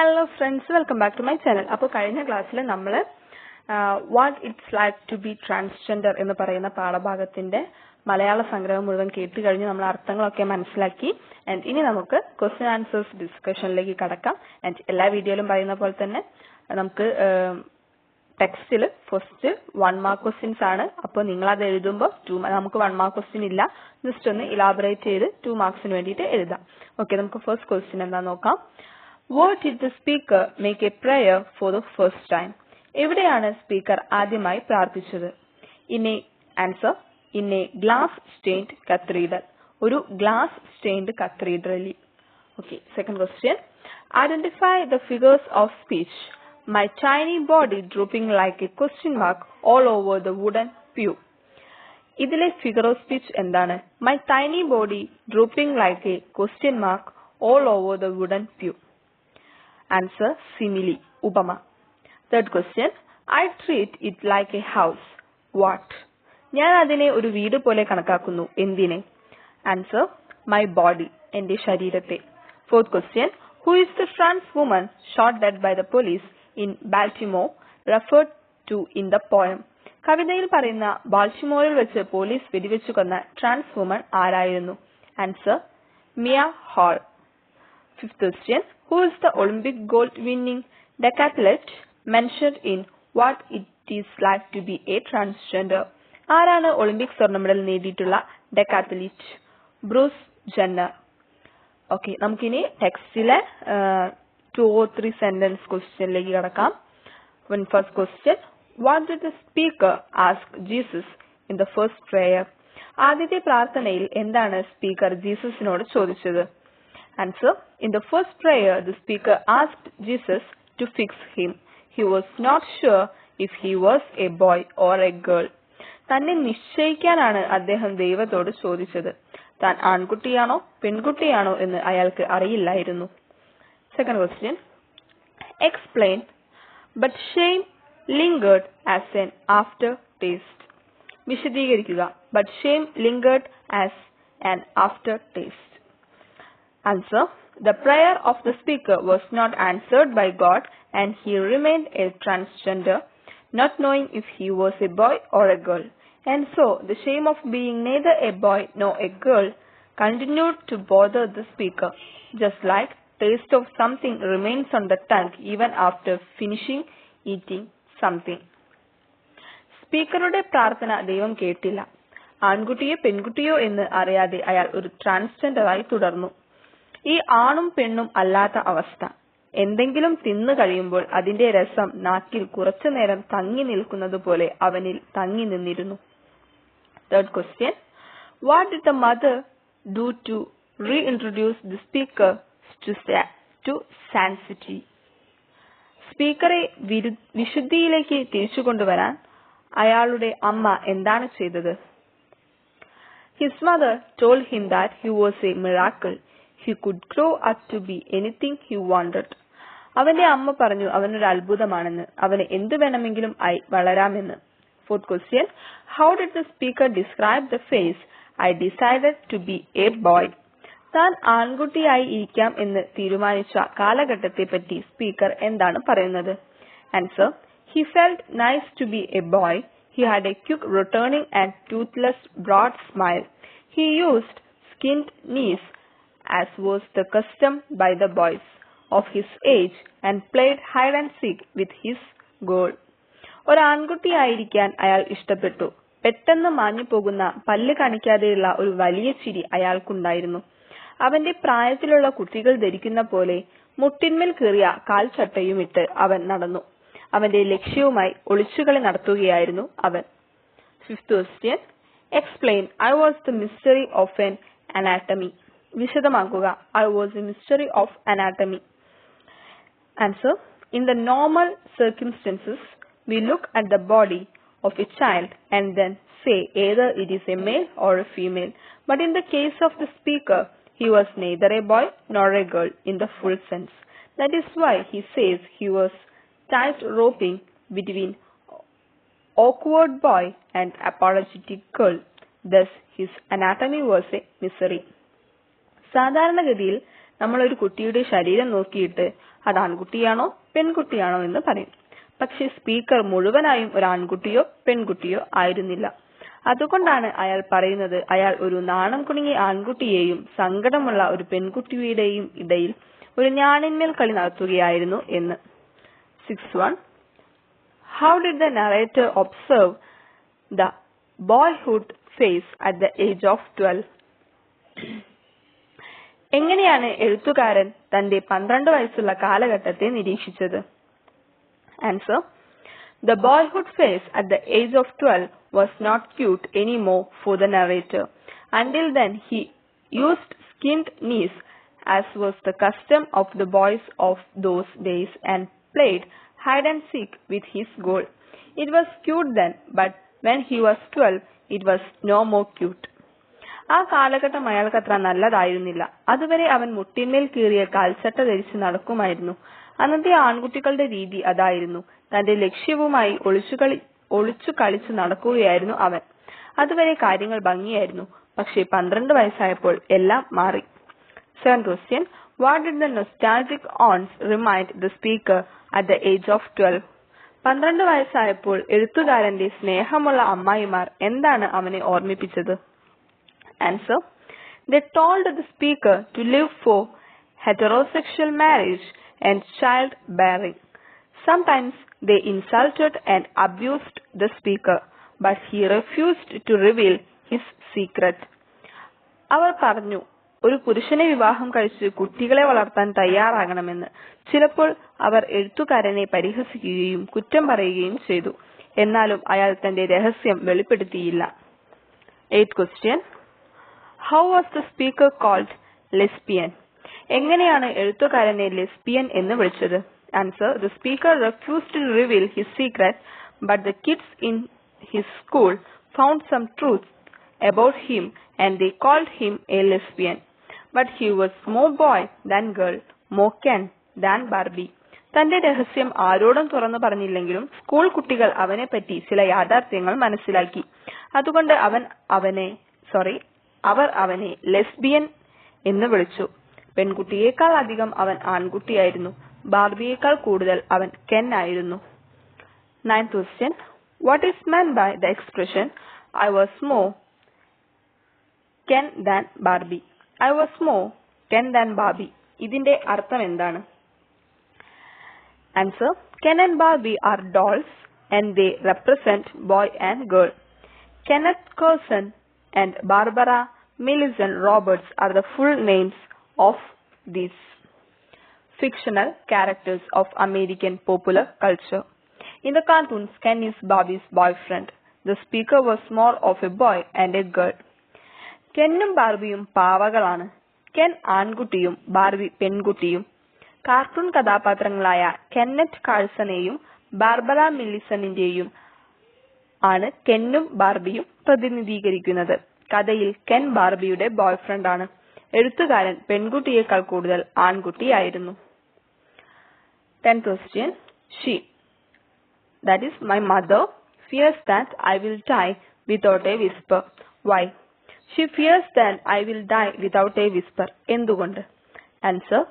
Hello friends welcome back to my channel അപ്പോൾ കഴിഞ്ഞ ക്ലാസ്സിൽ നമ്മൾ what it's like to be transgender എന്ന് പറയുന്ന പാഠഭാഗത്തിന്റെ മലയാള സംഗ്രഹം മുഴുവൻ കേട്ട് കഴിഞ്ഞ് നമ്മൾ അർത്ഥങ്ങളൊക്കെ മനസ്സിലാക്കി. ആൻഡ് ഇനി നമുക്ക് ക്വസ്റ്റ്യൻ ആൻസേഴ്സ് ഡിസ്കഷനിലേക്ക് കടക്കാം. ആൻഡ് എല്ലാ വീഡിയോയിലും പറയുന്ന പോലെ തന്നെ നമുക്ക് ടെക്സ്റ്റിൽ ഫസ്റ്റ് വൺ മാർക്ക് ക്വസ്റ്റ്യൻസ് ആണ്. അപ്പോൾ നിങ്ങൾ അത് എഴുതുമ്പോൾ ടു നമുക്ക് വൺ മാർക്ക് ക്വസ്റ്റ്യൻ ഇല്ല. ജസ്റ്റ് ഒന്ന് ഇലാബറേറ്റ് ചെയ്ത് ടു മാർക്സിന് വേണ്ടിയിട്ട് എഴുതാം. ഓക്കെ നമുക്ക് ഫസ്റ്റ് ക്വസ്റ്റ്യൻ എന്താ നോക്കാം. What did the speaker make a prayer for the first time? എവിടെയാണ് സ്പീക്കർ ആദ്യമായി പ്രാർത്ഥിച്ചത്? In a answer in a glass stained cathedral ഒരു ഗ്ലാസ് സ്റ്റെയിൻഡ് കത്തീഡ്രലിൽ okay second question identify the figures of speech my tiny body drooping like a question mark all over the wooden pew ഇതിലെ figure of speech എന്താണ്? My tiny body drooping like a question mark all over the wooden pew answer simile ഉപമ third question I treat it like a house what ഞാൻ അതിനെ ഒരു വീട് പോലെ കണക്കാക്കുന്നു. എന്തിനെ? ആൻസർ മൈ ബോഡി എന്റെ ശരീരത്തെ. Fourth question who is the trans woman shot dead by the police in Baltimore referred to in the poem കവിതയിൽ പറയുന്ന ബാൽറ്റിമോറിൽ വെച്ച് പോലീസ് വെടിവെച്ചു കൊന്ന ട്രാൻസ് വുമൺ ആരായിരുന്നു? Answer Mia Hall fifth question. Who is the Olympic gold winning decathlete mentioned in What It Is Like to Be a Transgender? ആരാണ് Olympic സ്വർണ medal നേടിയിട്ടുള്ള ഡെക്കാത്തലീറ്റ് ബ്രൂസ് ജന്നർ. ഓക്കെ നമുക്കിനി ടെക്സ്റ്റിലെ two or three sentence ക്വസ്റ്റ്യനിലേക്ക് കടക്കാം. One first question what did the speaker ask Jesus in the first prayer ആദ്യത്തെ പ്രാർത്ഥനയിൽ എന്താണ് സ്പീക്കർ ജീസസിനോട് ചോദിച്ചത്? Answer. In the first prayer, the speaker asked Jesus to fix him. He was not sure if he was a boy or a girl. തന്നെ നിശ്ചയിക്കാനാണ് അദ്ദേഹം ദൈവത്തോട് ചോദിച്ചത് താൻ ആൺകുട്ടിയാണോ പെൺകുട്ടിയാണോ എന്ന് അയാൾക്ക് അറിയില്ലായിരുന്നു second question explain but shame lingered as an aftertaste വിശദീകരിക്കുക but shame lingered as an aftertaste Answer. The prayer of the speaker was not answered by God and he remained a transgender, not knowing if he was a boy or a girl. And so the shame of being neither a boy nor a girl continued to bother the speaker, just like taste of something remains on the tongue even after finishing eating something. സ്പീക്കറുടെ പ്രാർത്ഥന ദൈവം കേട്ടില്ല ആൺകുട്ടിയോ പെൺകുട്ടിയോ എന്ന് അറിയാതെ അയാൾ ഒരു ട്രാൻസ്ജെൻഡറായി തുടർന്നു ഈ ആണും പെണ്ണും അല്ലാത്ത അവസ്ഥ. എന്തെങ്കിലും തിന്നു കഴിയുമ്പോൾ അതിന്റെ രസം നാക്കിൽ കുറച്ചുനേരം തങ്ങി നിൽക്കുന്നത് പോലെ അവനിൽ തങ്ങി നിന്നിരുന്നു. Third question what did the mother do to reintroduce the speaker to sanity സ്പീക്കറെ വിശുദ്ധിയിലേക്ക് തിരിച്ചു കൊണ്ടുവരാൻ അയാളുടെ അമ്മ എന്താണ് ചെയ്തത്? His mother told him that he was a miracle he could grow up to be anything he wanted അവന്റെ അമ്മ പറഞ്ഞു അവനൊരു അത്ഭുതമാണെന്ന്. അവന് എന്ത് വേണമെങ്കിലും ആയി വളരാമെന്ന്. Fourth question how did the speaker describe the phase I decided to be a boy താൻ ആൺകുട്ടിയായി ഇരിക്കാം എന്ന് തീരുമാനിച്ച കാലഘട്ടത്തെ പറ്റി സ്പീക്കർ എന്താണ് പറയുന്നത്? Answer he felt nice to be a boy he had a quick returning and toothless broad smile he used skinned knees as was the custom by the boys of his age and played hide and seek with his goal. ഒരു ആൺകുട്ടിയായിരിക്കാൻ അയാൾ ഇഷ്ടപ്പെട്ടു. പെട്ടെന്ന് മാഞ്ഞു പോകുന്ന പല്ല് കാണിക്കാതെയുള്ള ഒരു വലിയ ചിരി അയാൾക്കുണ്ടായിരുന്നു. അവന്റെ പ്രായത്തിലുള്ള കുട്ടികൾ ധരിക്കുന്ന പോലെ മുട്ടിന്മേൽ കീറിയ കാൽച്ചട്ടയുമിട്ട് അവൻ നടന്നു. അവന്റെ ലക്ഷ്യവുമായി ഒളിച്ചുകളി നടത്തുകയായിരുന്നു അവൻ. Fifth question explain I was the mystery of an anatomy വിശദമാക്കുക I was a mystery of anatomy answer in the normal circumstances we look at the body of a child and then say either it is a male or a female but in the case of the speaker he was neither a boy nor a girl in the full sense. That is why he says he was tight roping between awkward boy and apologetic girl. Thus his anatomy was a misery. സാധാരണഗതിയിൽ നമ്മൾ ഒരു കുട്ടിയുടെ ശരീരം നോക്കിയിട്ട് അത് ആൺകുട്ടിയാണോ പെൺകുട്ടിയാണോ എന്ന് പറയും. പക്ഷെ സ്പീക്കർ മുഴുവനായും ഒരു ആൺകുട്ടിയോ പെൺകുട്ടിയോ ആയിരുന്നില്ല. അതുകൊണ്ടാണ് അയാൾ പറയുന്നത് അയാൾ ഒരു നാണം കുണുങ്ങിയ ആൺകുട്ടിയെയും സങ്കടമുള്ള ഒരു പെൺകുട്ടിയുടെയും ഇടയിൽ ഒരു ഞാണിന്മേൽ കളി നടത്തുകയായിരുന്നു എന്ന്. Six one how did the narrator observe the boyhood phase at the age of twelve എങ്ങനെയാണ് എഴുത്തുകാരൻ തന്റെ പന്ത്രണ്ട് വയസ്സുള്ള കാലഘട്ടത്തെ നിരീക്ഷിച്ചത് answer The boyhood face at the age of 12 was not cute anymore for the narrator. Until then, he used skinned knees, as was the custom of the boys of those days, and played hide and seek with his goal. It was cute then, but when he was 12, it was no more cute. ആ കാലഘട്ടം അയാൾക്കത്ര നല്ലതായിരുന്നില്ല. അതുവരെ അവൻ മുട്ടിന്മേൽ കീറിയ കാൽച്ചട്ട ധരിച്ച് നടക്കുമായിരുന്നു. അന്നത്തെ ആൺകുട്ടികളുടെ രീതി അതായിരുന്നു. തന്റെ ലക്ഷ്യവുമായി ഒളിച്ചുകളി ഒളിച്ചു കളിച്ചു നടക്കുകയായിരുന്നു അവൻ. അതുവരെ കാര്യങ്ങൾ ഭംഗിയായിരുന്നു. പക്ഷേ പന്ത്രണ്ട് വയസ്സായപ്പോൾ എല്ലാം മാറി. Seven question what did the nostalgic ones remind the speaker at the age of twelve പന്ത്രണ്ട് വയസ്സായപ്പോൾ എഴുത്തുകാരന്റെ സ്നേഹമുള്ള അമ്മായിമാർ എന്താണ് അവനെ ഓർമ്മിപ്പിച്ചത്? Answer. They told the speaker to live for heterosexual marriage and childbearing. Sometimes they insulted and abused the speaker, but he refused to reveal his secret. അവർ പറഞ്ഞു ഒരു പുരുഷനെ വിവാഹം കഴിച്ച് കുട്ടികളെ വളർത്താൻ തയ്യാറാകണമെന്ന് ചിലപ്പോൾ അവർ എഴുത്തുകാരനെ പരിഹസിക്കുകയും കുറ്റം പറയുകയും ചെയ്തു എന്നാലും അയാൾ തന്റെ രഹസ്യം വെളിപ്പെടുത്തിയില്ല eighth question how was the speaker called lesbian എങ്ങനെയാണ് എഴുത്തുകാരനെ ലെസ്ബിയൻ എന്ന് വിളിച്ചത് answer the speaker refused to reveal his secret but the kids in his school found some truths about him and they called him a lesbian but he was more boy than girl more ken than barbie തന്റെ രഹസ്യം ആരോടും തുറന്നു പറഞ്ഞില്ലെങ്കിലും school കുട്ടികൾ അവനെ പറ്റി ചില യാഥാർത്ഥ്യങ്ങൾ മനസ്സിലാക്കി അതുകൊണ്ട് അവൻ അവനെ സോറി അവർ അവനെ ലെസ്ബിയൻ എന്ന് വിളിച്ചു. പെൺകുട്ടിയേക്കാൾ അധികം അവൻ ആൺകുട്ടിയായിരുന്നു. ബാർബിയേക്കാൾ കൂടുതൽ അവൻ കെൻ ആയിരുന്നു. Ninth question what is meant by the expression I was more Ken than Barbie I was more Ken than Barbie ഇതിന്റെ അർത്ഥം എന്താണ്? Answer Ken and Barbie are dolls and they represent boy and girl Kenneth Carson and Barbara Millicent Roberts are the full names of these fictional characters of American popular culture. In the cartoons, Ken is Barbie's boyfriend. The speaker was more of a boy and a girl. കെന്നും ബാർബിയും പാവകളാണ് Ken ആൺകുട്ടിയും Barbie പെൺകുട്ടിയും cartoon കഥാപാത്രങ്ങളായ Kenneth കാഴ്സണെയും Barbara മില്ലിസണിന്റെയും ആണ് കെന്നും ബാർബിയും പ്രതിനിധീകരിക്കുന്നത്. കഥയിൽ കെൻ ബാർബിയുടെ ബോയ്ഫ്രണ്ട് ആണ്. എഴുത്തുകാരൻ പെൺകുട്ടിയേക്കാൾ കൂടുതൽ ആൺകുട്ടിയായിരുന്നു. Ten question she that is my mother fears that I will die without a whisper why she fears that I will die without a whisper എന്തുകൊണ്ട്? Answer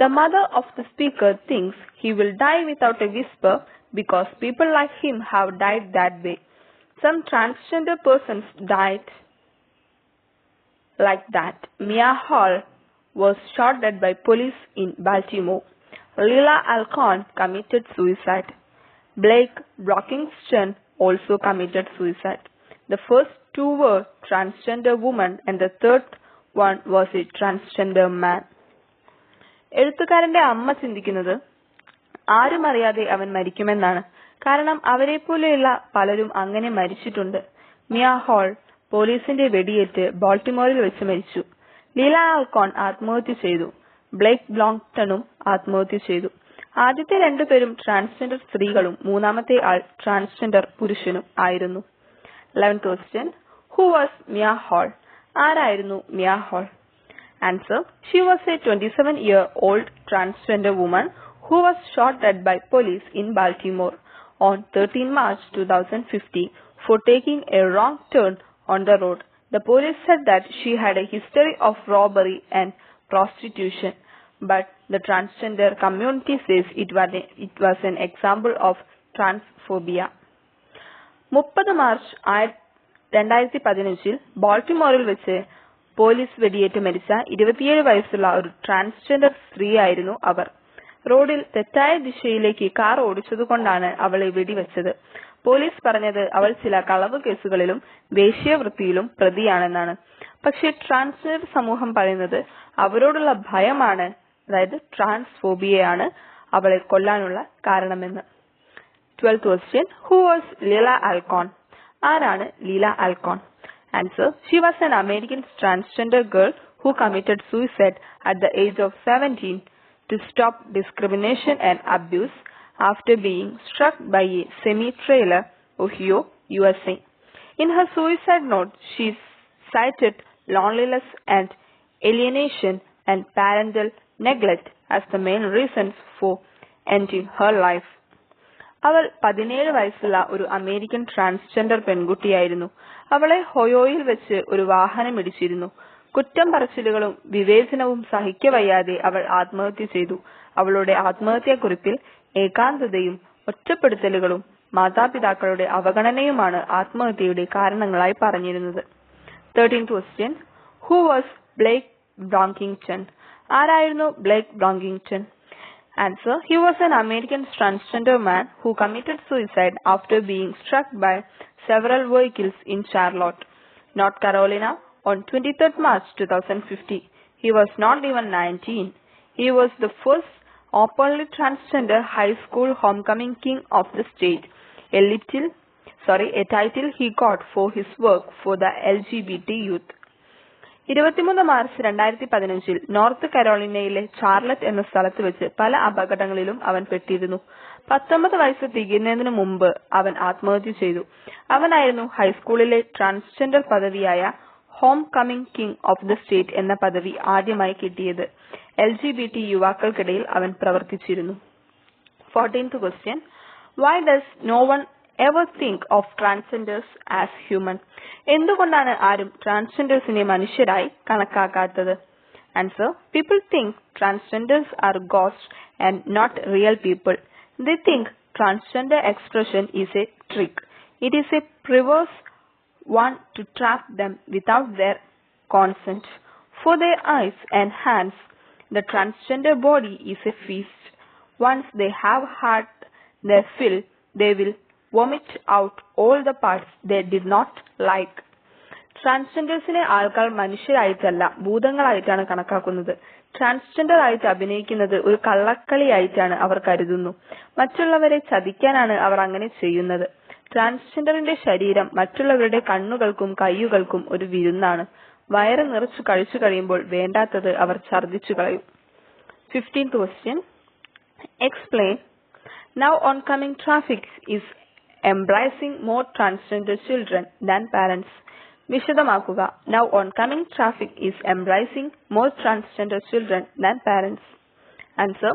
The mother of the speaker thinks he will die without a whisper because people like him have died that way. Some transgender persons died like that. Mia Hall was shot dead by police in Baltimore. Lila Alcon committed suicide. Blake Brockington also committed suicide. The first two were transgender women and the third one was a transgender man. എഴുത്തുകാരന്റെ അമ്മ ചിന്തിക്കുന്നത് ആരും അറിയാതെ അവൻ മരിക്കുമെന്നാണ് കാരണം അവരെ പോലെയുള്ള പലരും അങ്ങനെ മരിച്ചിട്ടുണ്ട്. മിയ ഹോൾ പോലീസിന്റെ വെടിയേറ്റ് ബാൾട്ടിമോറിൽ വെച്ച് മരിച്ചു. ലീല ആൽക്കോൺ ആത്മഹത്യ ചെയ്തു. ബ്ലേക്ക് ബ്ലോങ്ടണും ആത്മഹത്യ ചെയ്തു. ആദ്യത്തെ രണ്ടുപേരും ട്രാൻസ്ജെൻഡർ സ്ത്രീകളും മൂന്നാമത്തെ ആൾ ട്രാൻസ്ജെൻഡർ പുരുഷനും ആയിരുന്നു. Eleven question who was Mia Hall ആരായിരുന്നു Mia Hall Answer. She was a 27 year old transgender woman who was shot dead by police in Baltimore. On 13 March 2015 for taking a wrong turn on the road. The police said that she had a history of robbery and prostitution. but the transgender community says it was, a, it was an example of transphobia. മുപ്പത് March ആയിരത്തി രണ്ടായിരത്തി പതിനഞ്ചിൽ ബാൾട്ടിമോറിൽ വെച്ച് police വെടിയേറ്റ് മരിച്ച ഇരുപത്തിയേഴ് വയസ്സുള്ള ഒരു ട്രാൻസ്ജെൻഡർ സ്ത്രീയായിരുന്നു അവർ റോഡിൽ തെറ്റായ ദിശയിലേക്ക് കാർ ഓടിച്ചതുകൊണ്ടാണ് അവളെ വെടിവെച്ചത്. പോലീസ് പറഞ്ഞത് അവൾ ചില കളവ് കേസുകളിലും വേശ്യാവൃത്തിയിലും പ്രതിയാണെന്നാണ്. പക്ഷെ ട്രാൻസ്ജെൻഡർ സമൂഹം പറയുന്നത് അവരോടുള്ള ഭയമാണ് അതായത് ട്രാൻസ്ഫോബിയയാണ് അവളെ കൊല്ലാനുള്ള കാരണമെന്ന്. Twelfth question who was Leelah Alcorn ആരാണ് Leelah Alcorn? Answer she was an American transgender girl who committed suicide at the age of seventeen to stop discrimination and abuse after being struck by a semi-trailer, Ohio, USA. In her suicide note, she cited loneliness and alienation and parental neglect as the main reasons for ending her life. അവൾ പതിനേഴ് വയസ്സുള്ള ഒരു American transgender പെൺകുട്ടിയായിരുന്നു അവളെ ഹൊയോയിൽ വെച്ച് ഒരു വാഹനം ഇടിച്ചിരുന്നു കുറ്റം പറച്ചിലുകളും വിവേചനവും സഹിക്കവയ്യാതെ അവൾ ആത്മഹത്യ ചെയ്തു. അവളുടെ ആത്മഹത്യാക്കുറിപ്പിൽ ഏകാന്തതയും ഒറ്റപ്പെടുത്തലുകളും മാതാപിതാക്കളുടെ അവഗണനയുമാണ് ആത്മഹത്യയുടെ കാരണങ്ങളായി പറഞ്ഞിരുന്നത്. Thirteen question who was Blake Brockington ആരായിരുന്നു Blake Brockington answer he was an American transgender man who committed suicide after being struck by several vehicles in Charlotte North Carolina. On 23rd March 2050. He was not even 19. He was the first openly transgender high school homecoming king of the state, a little, sorry, a title he got for his work for the LGBT youth. ഇരുപത്തിമൂന്ന് March രണ്ടായിരത്തി പതിനഞ്ചിൽ north കരോളിനയിലെ Charlotte എന്ന സ്ഥലത്ത് വെച്ച് പല അപകടങ്ങളിലും അവൻ പെട്ടിരുന്നു പത്തൊമ്പത് വയസ്സ് തികയുന്നതിന് മുമ്പ് അവൻ ആത്മഹത്യ ചെയ്തു അവനായിരുന്നു ഹൈസ്കൂളിലെ transgender പദവിയായ home coming king of the state എന്ന പദവി ആദ്യമായി കിട്ടിയത് എൽ ജി ബി ടി യുവാക്കൾക്കിടയിൽ അവൻ പ്രവർത്തിച്ചിരുന്നു. Fourteenth question why does no one ever think of transgenders as human എന്തുകൊണ്ടാണ് ആരും ട്രാൻസ്ജെൻഡേഴ്സിനെ മനുഷ്യരായി കണക്കാക്കാത്തത്? Answer people think transgenders are ghost and not real people they think transgender expression is a trick it is a perverse one to trap them without their consent. For their eyes and hands, the transgender body is a feast. Once they have had their fill, they will vomit out all the parts they did not like. ട്രാൻസ്ജെൻഡേഴ്സിനെ ആൾക്കാർ മനുഷ്യരായിട്ടല്ല ഭൂതങ്ങളായിട്ടാണ് കണക്കാക്കുന്നത് transgender ആയിട്ട് അഭിനയിക്കുന്നത് ഒരു കള്ളക്കളിയായിട്ടാണ് അവർ കരുതുന്നു മറ്റുള്ളവരെ ചതിക്കാനാണ് അവർ അങ്ങനെ ചെയ്യുന്നത് ട്രാൻസ്ജെൻഡറിന്റെ ശരീരം മറ്റുള്ളവരുടെ കണ്ണുകൾക്കും കയ്യുകൾക്കും ഒരു വിരുന്നാണ്. വയറ് നിറച്ചു കഴിച്ചു കഴിയുമ്പോൾ വേണ്ടാത്തത് അവർ ഛർദിച്ചു കളയും. Fifteenth question explain now oncoming traffic is embracing more transgender children than parents വിശദമാക്കുക. Now oncoming traffic is embracing more transgender children than parents answer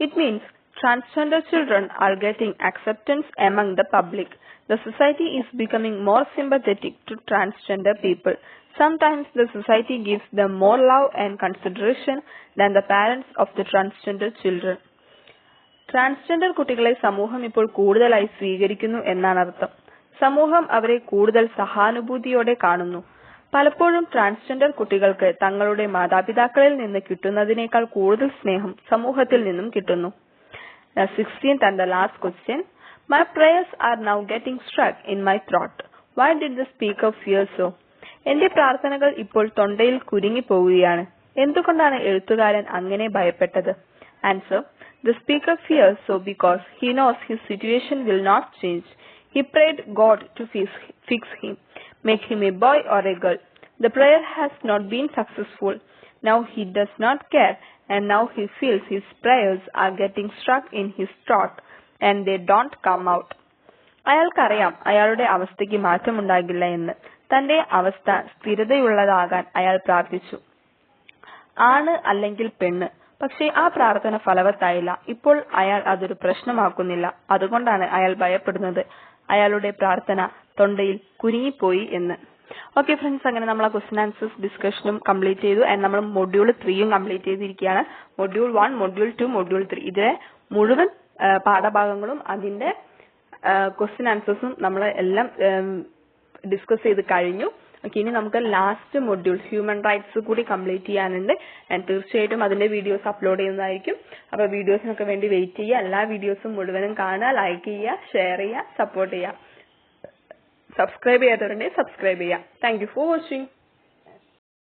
it means transgender children are getting acceptance among the public. The society is becoming more sympathetic to transgender people. Sometimes the society gives them more love and consideration than the parents of the transgender children. Transgender കുട്ടികളെ സമൂഹം ഇപ്പോൾ കൂടുതലായി സ്വീകരിക്കുന്നു എന്നാണ് അർത്ഥം സമൂഹം അവരെ കൂടുതൽ സഹാനുഭൂതിയോടെ കാണുന്നു പലപ്പോഴും ട്രാൻസ്ജെൻഡർ കുട്ടികൾക്ക് തങ്ങളുടെ മാതാപിതാക്കളിൽ നിന്ന് കിട്ടുന്നതിനേക്കാൾ കൂടുതൽ സ്നേഹം സമൂഹത്തിൽ നിന്നും കിട്ടുന്നു The 16th and the last question. My prayers are now getting stuck in my throat. Why did the speaker fear so? എന്റെ പ്രാർത്ഥനകൾ ഇപ്പോൾ തൊണ്ടയിൽ കുരുങ്ങിപ്പോവുകയാണ് എന്തുകൊണ്ടാണ് എഴുത്തുകാരൻ അങ്ങനെ ഭയപ്പെട്ടത്? Answer the speaker fear so because he knows his situation will not change he prayed God to fix him make him a boy or a girl the prayer has not been successful now he does not care and now he feels his prayers are getting stuck in his throat and they don't come out. അയാൾക്കറിയാം അയാളുടെ അവസ്ഥയ്ക്ക് മാറ്റമുണ്ടാകില്ല എന്ന്. തന്റെ അവസ്ഥ സ്ഥിരതയുള്ളതാകാൻ അയാൾ പ്രാർത്ഥിച്ചു. ആണ് അല്ലെങ്കിൽ പെണ്ണ്. പക്ഷേ ആ പ്രാർത്ഥന ഫലവത്തായില്ല. ഇപ്പോൾ അയാൾ അതൊരു പ്രശ്നമാക്കുന്നില്ല. അതുകൊണ്ടാണ് അയാൾ ഭയപ്പെടുന്നത്. അയാളുടെ പ്രാർത്ഥന തൊണ്ടയിൽ കുരുങ്ങിപ്പോയി എന്ന്. ഓക്കെ ഫ്രണ്ട്സ് അങ്ങനെ നമ്മൾ ആ ക്വസ്റ്റൻ ആൻസേഴ്സ് ഡിസ്കഷനും കംപ്ലീറ്റ് ചെയ്തു. ആൻഡ് നമ്മൾ മൊഡ്യൂൾ ത്രീയും കംപ്ലീറ്റ് ചെയ്തിരിക്കുകയാണ്. Module one module two module three ഇതിലെ മുഴുവൻ പാഠഭാഗങ്ങളും അതിന്റെ ക്വസ്റ്റ്യൻ ആൻസേഴ്സും നമ്മൾ എല്ലാം ഡിസ്കസ് ചെയ്ത് കഴിഞ്ഞു. ഓക്കെ ഇനി നമുക്ക് ലാസ്റ്റ് മൊഡ്യൂൾ ഹ്യൂമൻ റൈറ്റ്സ് കൂടി കംപ്ലീറ്റ് ചെയ്യാനുണ്ട്. ഞാൻ തീർച്ചയായിട്ടും അതിന്റെ വീഡിയോസ് അപ്ലോഡ് ചെയ്യുന്നതായിരിക്കും. അപ്പൊ വീഡിയോസിനൊക്കെ വേണ്ടി വെയിറ്റ് ചെയ്യുക. എല്ലാ വീഡിയോസും മുഴുവനും കാണുക ലൈക്ക് ചെയ്യുക ഷെയർ ചെയ്യുക സപ്പോർട്ട് ചെയ്യുക. സബ്സ്ക്രൈബ് ചെയ്യാത്തവരുണ്ടെങ്കിൽ സബ്സ്ക്രൈബ് ചെയ്യാം. Thank for watching